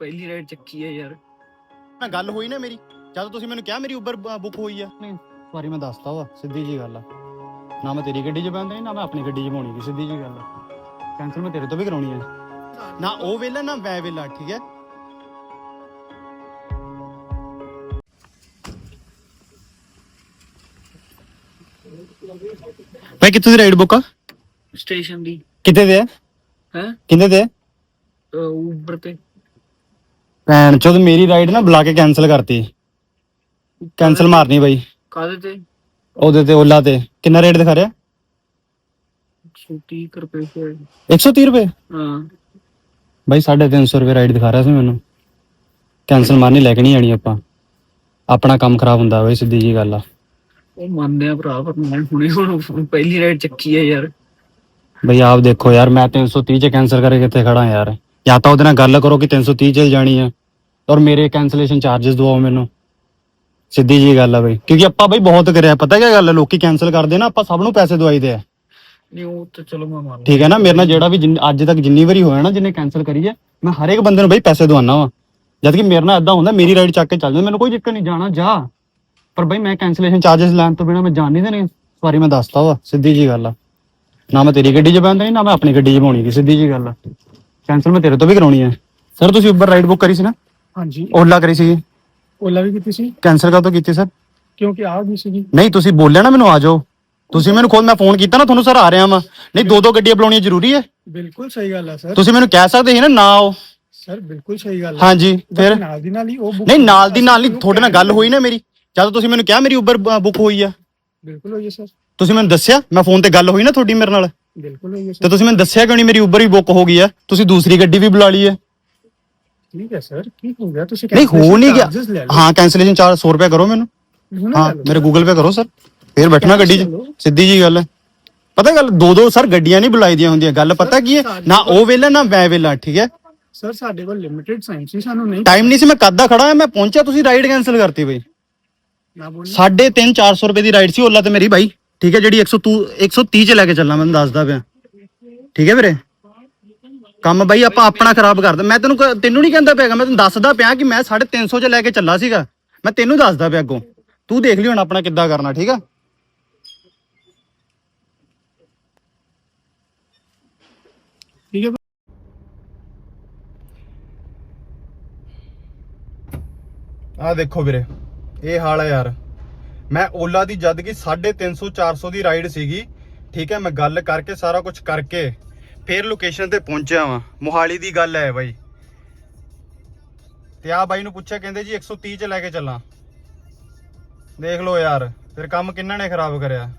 ਪਹਿਲੀ ਰਾਈਡ ਚੱਕੀ ਹੈ ਯਾਰ। ਨਾ ਗੱਲ ਹੋਈ ਨਾ ਮੇਰੀ। ਜਦ ਤੁਸੀਂ ਮੈਨੂੰ ਕਿਹਾ ਮੇਰੀ ਉਬਰ ਬੁੱਕ ਹੋਈ ਆ। ਨਹੀਂ। ਵਾਰੀ ਮੈਂ ਦੱਸਤਾ ਵਾ ਸਿੱਧੀ ਜੀ ਗੱਲ ਆ। ਨਾ ਮੈਂ ਤੇਰੀ ਗੱਡੀ 'ਚ ਬੈਠਦਾ ਨਾ ਮੈਂ ਆਪਣੀ ਗੱਡੀ 'ਚ ਪਾਉਣੀ ਸੀ ਸਿੱਧੀ ਜੀ ਗੱਲ ਆ। ਕੈਂਸਲ ਮੈਂ ਤੇਰੇ ਤੋਂ ਵੀ ਕਰਾਉਣੀ ਆ। ਨਾ ਉਹ ਵੇਲਾ ਨਾ ਮੈਂ ਵੇਲਾ ਠੀਕ ਹੈ ਭਾਈ ਕਿੱਥੋਂ ਦੀ ਰਾਈਡ ਬੁੱਕ ਆ? ਸਟੇਸ਼ਨ ਦੀ। ਕਿੱਥੇ ਦੇ ਆ? ਹੈ? ਕਿੰਨੇ ਦੇ? ਉਬਰ ਤੇ। ਭੈਣ ਚੋਦ ਮੇਰੀ ਰਾਈਡ ਨਾ ਬੁਲਾ ਕੇ ਕੈਨਸਲ ਕਰਤੀ। ਕੈਨਸਲ ਮਾਰਨੀ ਬਾਈ। ਕਾਦੇ ਤੇ? ਉਹਦੇ ਤੇ ਓਲਾ ਤੇ। ਕਿੰਨਾ ਰੇਟ ਦਿਖਾ ਰਿਹਾ? 130 ਕੁ ਰੁਪਏ ਫਿਰ 130 ਰੁਪਏ? ਹਾਂ। ਬਾਈ 350 ਰੁਪਏ ਰਾਈਡ ਦਿਖਾ ਰਿਹਾ ਸੀ ਮੈਨੂੰ। ਕੈਨਸਲ ਮਾਰਨੀ ਲੈ ਕੇ ਨਹੀਂ ਆਣੀ ਆਪਾਂ। ਆਪਣਾ ਕੰਮ ਖਰਾਬ ਹੁੰਦਾ ਬਾਈ ਸਿੱਧੀ ਜੀ ਗੱਲ ਆ। ਉਹ ਮੰਨਦੇ ਆ ਭਰਾ ਪਰ ਮੈਂ ਹੁਣੇ ਹੁਣ ਪਹਿਲੀ ਰਾਈਡ ਚੱਕੀ ਹੈ ਯਾਰ। ਬਈ ਆਪ ਦੇਖੋ ਯਾਰ ਮੈਂ 330 ਚ ਕੈਨਸਲ ਕਰਕੇ ਕਿੱਥੇ ਖੜਾ ਯਾਰ। ਜਾਂ ਤਾਂ ਉਹਦੇ ਨਾਲ ਗੱਲ ਕਰੋ ਕਿ 330 ਚੱਲ ਜਾਣੀ ਹੈ ਔਰ ਮੇਰੇ ਕੈਨਸਲੇਸ਼ਨ ਚਾਰजेस ਦਵਾਓ ਮੈਨੂੰ। ਸਿੱਧੀ ਜੀ ਗੱਲ ਆ ਬਈ। ਕਿਉਂਕਿ ਆਪਾਂ ਬਈ ਬਹੁਤ ਕਰਿਆ ਪਤਾ ਕੀ ਗੱਲ ਲੋਕੀ ਕੈਨਸਲ ਕਰਦੇ ਨਾ ਆਪਾਂ ਸਭ ਨੂੰ ਪੈਸੇ ਦਵਾਈਦੇ ਆ। ਨਹੀਂ ਉਹ ਤਾਂ ਚਲੋ ਮੈਂ ਮੰਨ ਠੀਕ ਹੈ ਨਾ? ਮੇਰੇ ਨਾਲ ਜਿਹੜਾ ਵੀ ਅੱਜ ਤੱਕ ਜਿੰਨੀ ਵਾਰੀ ਹੋਇਆ ਨਾ ਜਿਹਨੇ ਕੈਨਸਲ ਕਰੀ ਹੈ ਮੈਂ ਹਰੇਕ ਬੰਦੇ ਨੂੰ ਬਈ ਪੈਸੇ ਦਵਾਨਾ ਵਾ। ਜਦ ਕਿ ਮੇਰੇ ਨਾਲ ਐਦਾਂ ਹੁੰਦਾ ਮੇਰੀ ਰਾਈਡ ਚੱਕ ਕੇ ਚੱਲ ਜਾਂਦਾ ਮੈਨੂੰ ਕੋਈ ਦਿੱਕਤ ਨਹੀਂ ਜਾਣਾ ਜਾ। ਪਰ ਬਈ ਮੈਂ ਕੈਨਸਲੇਸ਼ਨ ਚਾਰजेस ਲੈਣ ਤੋਂ ਬਿਨਾ ਮੈਂ ਜਾਣ ਨਹੀਂ ਦੇਣੇ। ਸਵਾਰੀ ਮੈਂ ਦੱਸਤਾ ਵਾ ਸਿੱਧੀ ਜੀ ਗੱਲ ਆ। ਨਾ ਮੈਂ ਤੇਰੀ ਗੱਡੀ 'ਚ ਬਹਿੰਦਾ ਨਹੀਂ ਨਾ ਮੈਂ ਆਪਣੀ ਗੱਡੀ 'ਚ ਬਹਾਉਣੀ ਸਿੱਧੀ ਜੀ ਗੱਲ ਆ। ਕੈਨਸਲ ਮੈਂ ਤੇਰੇ ਤੋਂ ਵੀ ਕਰਾਉਣੀ ਹੈ ਸਰ ਤੁਸੀਂ ਉੱਪਰ ਰਾਈਡ ਬੁੱਕ ਕਰੀ ਸੀ ਨਾ? ਹਾਂਜੀ। ਓਲਾ ਕਰੀ ਸੀ ਓਲਾ ਵੀ ਕੀਤੀ ਸੀ? ਕੈਨਸਲ ਕਦੋਂ ਕੀਤੀ ਸਰ ਕਿਉਂਕਿ ਆ ਗਈ ਸੀਗੀ। ਨਹੀਂ ਤੁਸੀਂ ਬੋਲਿਆ ਨਾ ਮੈਨੂੰ ਆ ਜਾਓ। ਤੁਸੀਂ ਮੈਨੂੰ ਖੁਦ ਮੈਂ ਫੋਨ ਕੀਤਾ ਨਾ ਤੁਹਾਨੂੰ ਸਰ ਆ ਰਿਹਾ ਵਾਂ। ਨਹੀਂ ਦੋ ਦੋ ਗੱਡੀਆਂ ਬੁਲਾਉਣੀਆਂ ਜ਼ਰੂਰੀ ਹੈ। ਬਿਲਕੁਲ ਸਹੀ ਗੱਲ ਹੈ ਸਰ ਤੁਸੀਂ ਮੈਨੂੰ ਕਹਿ ਸਕਦੇ ਸੀ ਨਾ ਨਾ ਆਓ। ਸਰ ਬਿਲਕੁਲ ਸਹੀ ਗੱਲ ਹੈ ਹਾਂਜੀ ਫਿਰ? ਨਾਲ ਦੀ ਨਾਲ ਹੀ ਉਹ book ਨਹੀਂ ਨਾਲ ਦੀ ਨਾਲ ਹੀ ਤੁਹਾਨੂੰ ਤੁਹਾਡੇ ਨਾਲ ਗੱਲ ਹੋਈ ਨਾ ਮੇਰੀ। ਜਦ ਤੁਸੀਂ ਮੈਨੂੰ ਕਿਹਾ ਮੇਰੀ ਉਬਰ ਬੁੱਕ ਹੋਈ ਆ। ਬਿਲਕੁਲ ਹੋਈ ਹੈ ਸਰ ਤੁਸੀਂ ਮੈਨੂੰ ਦੱਸਿਆ ਮੈਂ ਫੋਨ ਤੇ ਗੱਲ ਹੋਈ ਨਾ ਤੁਹਾਡੀ ਮੇਰੇ ਨਾਲ। ਬਿਲਕੁਲ ਹੋਈ ਹੈ ਤੇ ਸਰ। ਤੁਸੀਂ ਮੈਨੂੰ ਦੱਸਿਆ ਕਿਉਂ ਨਹੀਂ ਮੇਰੀ ਉਬਰ ਵੀ ਬੁੱਕ ਹੋ ਗਈ ਆ ਤੁਸੀਂ ਦੂਸਰੀ ਗੱਡੀ ਵੀ ਬੁਲਾ ਲਈ ਹੈ। ਠੀਕ ਹੈ ਸਰ ਕੀ ਹੋ ਗਿਆ? ਤੁਸੀਂ ਨਹੀਂ ਹੋ ਨਹੀਂ ਗਿਆ। charges ਲੈ ਲਓ। ਹਾਂ ਕੈਂਸਲੇਸ਼ਨ ਚਾਰਜ 100 ਰੁਪਏ ਕਰੋ ਮੈਨੂੰ। ਹੁਣੇ ਹਾਂ ਲੈ ਲਓ। ਮੇਰੇ ਗੂਗਲ ਪੇ ਕਰੋ ਸਰ। ਫੇਰ ਬੈਠਣਾ ਗੱਡੀ 'ਚ। ਚਲੋ। ਸਿੱਧੀ ਜੀ ਗੱਲ ਹੈ। ਪਤਾ ਗੱਲ ਦੋ ਦੋ ਸਰ ਗੱਡੀਆਂ ਨਹੀਂ ਬੁਲਾਈ ਦੀਆਂ ਹੁੰਦੀਆਂ। ਗੱਲ ਪਤਾ ਕੀ ਹੈ? ਨਾ ਉਹ ਵੇਲਾ ਨਾ ਮੈਂ ਵੇਲਾ ਠੀਕ ਹੈ? ਸਰ ਸਾਡੇ ਕੋਲ ਲਿਮਿਟਿਡ ਸਾਈਨ ਸੀ ਸਾਨੂੰ ਨਹੀਂ ਟਾਈਮ ਨਹੀਂ ਸੀ ਮੈਂ ਕੱਦਾ ਖੜਾ ਹਾਂ ਮੈਂ ਪਹੁੰਚਿਆ ਤੁਸੀਂ ਰਾਈਡ ਕੈਨਸਲ ਕਰਤੀ ਬਈ। ਨਾ ਬੋਲਣਾ। ਸਾਢੇ ਤਿੰਨ 400 ਰੁਪਏ ਦੀ ਰਾਈਡ ਸੀ ਓਲਾ ਤੇ ਮੇਰੀ ਬਾਈ। ਠੀਕ ਹੈ ਜਿਹੜੀ 102 130 ਚ ਲੈ ਕੇ ਚੱਲਾਂ ਮੈਂ ਤੁਹਾਨੂੰ ਦੱਸਦਾ ਪਿਆ। ਠੀਕ ਹੈ ਵੀਰੇ? ਕੰਮ ਬਾਈ ਆਪਾਂ ਆਪਣਾ ਖਰਾਬ ਕਰਦਾ ਮੈਂ ਤੈਨੂੰ ਕ- ਤੈਨੂੰ ਨਹੀਂ ਕਹਿੰਦਾ ਪਿਆਗਾ ਮੈਂ ਤੈਨੂੰ ਦੱਸਦਾ ਪਿਆ ਕਿ ਮੈਂ 350 ਚ ਲੈ ਕੇ ਚੱਲਾ ਸੀਗਾ। ਮੈਂ ਤੈਨੂੰ ਦੱਸਦਾ ਪਿਆ ਅੱਗੋਂ। ਤੂੰ ਦੇਖ ਲਈ ਹੁਣ ਆਪਣਾ ਕਿੱਦਾਂ ਕਰਨਾ ਠੀਕ ਆ? ਠੀਕ ਹੈ ਆ ਦੇਖੋ ਵੀਰੇ ਇਹ ਹਾਲ ਹੈ ਯਾਰ। ਮੈਂ ਓਲਾ ਦੀ ਜਦ ਕਿ 350 400 ਦੀ ਰਾਈਡ ਸੀਗੀ। ਠੀਕ ਹੈ, ਮੈਂ ਗੱਲ ਕਰਕੇ ਸਾਰਾ ਕੁਝ ਕਰਕੇ ਫੇਰ ਲੋਕੇਸ਼ਨ ਤੇ ਪਹੁੰਚਿਆ ਵਾਂ। ਮੋਹਾਲੀ ਦੀ ਗੱਲ ਹੈ ਬਾਈ। ਤੇ ਆ ਬਾਈ ਨੂੰ ਪੁੱਛਿਆ, ਕਹਿੰਦੇ ਜੀ 130 ਚ ਲੈ ਕੇ ਚੱਲਾਂ। ਦੇਖ ਲਓ ਯਾਰ, ਫਿਰ ਕੰਮ ਕਿੰਨਾ ਨੇ ਖਰਾਬ ਕਰਿਆ?